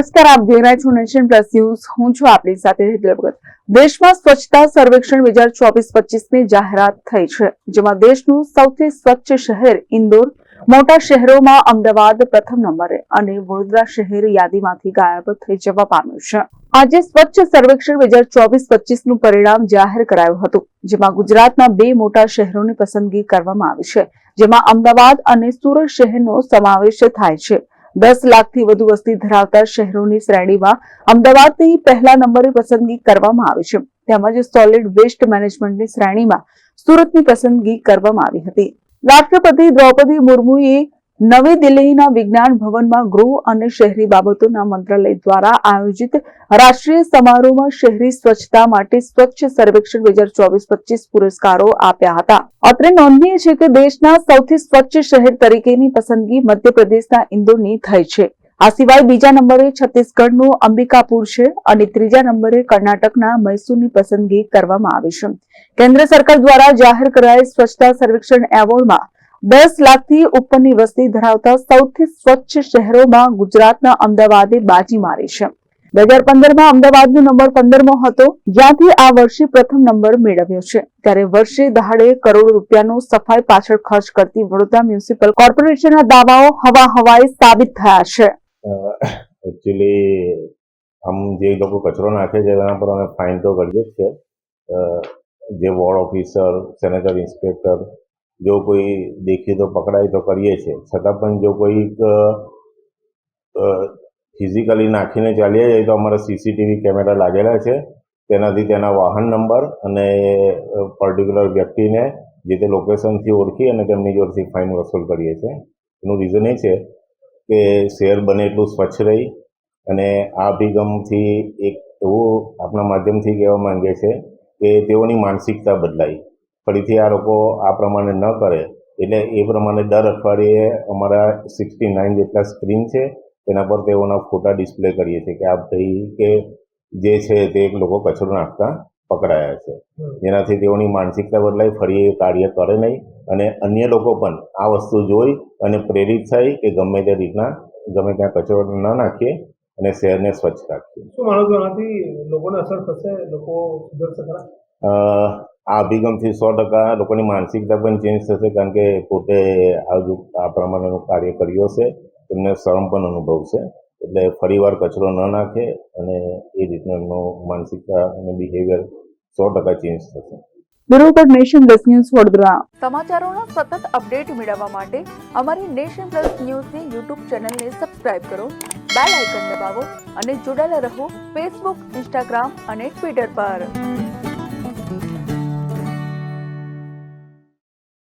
નમસ્કાર, આપ જોઈ રહ્યા છો નેશન પ્લસ ન્યૂઝ. હું છું આપની સાથે હેતલ દેશમાં સ્વચ્છતા સર્વેક્ષણ બે હજાર ચોવીસ પચીસની જાહેરાત થઈ છે, જેમાં દેશનું સૌથી સ્વચ્છ શહેર ઇન્દોર, મોટા શહેરોમાં અમદાવાદ પ્રથમ નંબરે અને વડોદરા શહેર યાદીમાંથી ગાયબ થઈ જવા પામ્યું છે. આજે સ્વચ્છ સર્વેક્ષણ બે હજાર ચોવીસ પચીસનું પરિણામ જાહેર કરાયું હતું, જેમાં ગુજરાતના બે મોટા શહેરોની પસંદગી કરવામાં આવી છે, જેમાં અમદાવાદ અને સુરત શહેરનો સમાવેશ થાય છે. દસ લાખથી વધુ વસ્તી ધરાવતા શહેરોની શ્રેણીમાં અમદાવાદની પહેલા નંબરે પસંદગી કરવામાં આવી છે. તેમજ સોલિડ વેસ્ટ મેનેજમેન્ટની શ્રેણીમાં સુરતની પસંદગી કરવામાં આવી હતી. રાષ્ટ્રપતિ દ્રૌપદી મુર્મુએ નવી દિલ્હીના વિજ્ઞાન ભવનમાં ગૃહ અને શહેરી બાબતોના મંત્રાલય દ્વારા આયોજિત રાષ્ટ્રીય સમારોહમાં શહેરી સ્વચ્છતા માટે સ્વચ્છ સર્વેક્ષણ બે હજાર ચોવીસ પચીસ પુરસ્કારો આપ્યા હતા. અત્રે નોંધનીય છે કે દેશના સૌથી સ્વચ્છ શહેર તરીકેની પસંદગી મધ્યપ્રદેશના ઇન્દોરની થઈ છે. આ સિવાય બીજા નંબરે છત્તીસગઢનું અંબિકાપુર છે અને ત્રીજા નંબરે કર્ણાટકના મૈસૂરની પસંદગી કરવામાં આવી છે. કેન્દ્ર સરકાર દ્વારા જાહેર કરાયેલ સ્વચ્છતા સર્વેક્ષણ એવોર્ડમાં દસ લાખથી ઉપરની વસ્તી ધરાવતા સૌથી સ્વચ્છ શહેરોમાં ગુજરાતના અમદાવાદે બાજી મારી છે. બે હજાર પંદરમાં અમદાવાદનો નંબર પંદરમો હતો, જ્યાંથી આ વર્ષે પ્રથમ નંબર મેળવ્યો છે. ત્યારે વર્ષે દહાડે કરોડ રૂપિયાનો સફાઈ પાછળ ખર્ચ કરતી વડોદરા મ્યુનિસિપલ કોર્પોરેશનના દાવાઓ હવા હવાએ સાબિત થયા છે. એકચ્યુઅલી આમ જે લોકો કચરો નાખે છે એના પર અમે ફાઇન તો કરીએ જ છે જે વોર્ડ ઓફિસર સેનેટરી ઇન્સ્પેક્ટર જો કોઈ દેખીએ તો પકડાય તો કરીએ છીએ છતાં પણ જો કોઈક ફિઝિકલી નાખીને ચાલ્યા જાય તો અમારા સીસીટીવી કેમેરા લાગેલા છે. તેનાથી તેના વાહન નંબર અને પર્ટિક્યુલર વ્યક્તિને જે તે લોકેશનથી ઓળખી અને તેમની જોડેથી ફાઇન વસૂલ કરીએ છીએ એનું રીઝન એ છે કે શહેર બને એટલું સ્વચ્છ રહી અને આ અભિગમથી એક એવું આપણા માધ્યમથી કહેવા માંગે છે કે તેઓની માનસિકતા બદલાય ફરીથી આ લોકો આ પ્રમાણે ન કરે એટલે એ પ્રમાણે દર અઠવાડિયે અમારા સિક્સટી નાઇન જેટલા સ્ક્રીન છે તેના પર તેઓના ફોટા ડિસ્પ્લે કરીએ છીએ કે આ ભાઈ કે જે છે તે લોકો કચરો નાખતા પકડાયા છે. જેનાથી તેઓની માનસિકતા બદલાય ફરી એ કાર્ય કરે નહીં અને અન્ય લોકો પણ આ વસ્તુ જોઈ અને પ્રેરિત થાય કે ગમે તે રીતના ગમે ત્યાં કચરો ન નાખીએ અને શહેરને સ્વચ્છ રાખીએ. શું માનો છો આનાથી લોકોને અસર થશે? લોકો સુધરશે ખરા? આ અભિગમથી સો ટકા લોકોની માનસિકતા પણ ચેન્જ થશે કારણ કે પોતે આ આ પ્રમાણેનું કાર્ય કર્યું હશે તેમને શરમ પણ અનુભવશે. એટલે ફરીવાર કચરો ન નાખે અને એ રીતનું એમનું માનસિકતા અને બિહેવિયર સો ટકા ચેન્જ થશે. બરોબર નેશન પ્લસ ન્યૂઝ વડોદરા. સમાચારોના સતત અપડેટ મેળવવા માટે અમારી નેશન પ્લસ ન્યૂઝની યુટ્યુબ ચેનલને સબસ્ક્રાઇબ કરો બેલ આઇકન દબાવો અને જોડાયેલા રહો ફેસબુક ઇન્સ્ટાગ્રામ અને ટ્વિટર પર.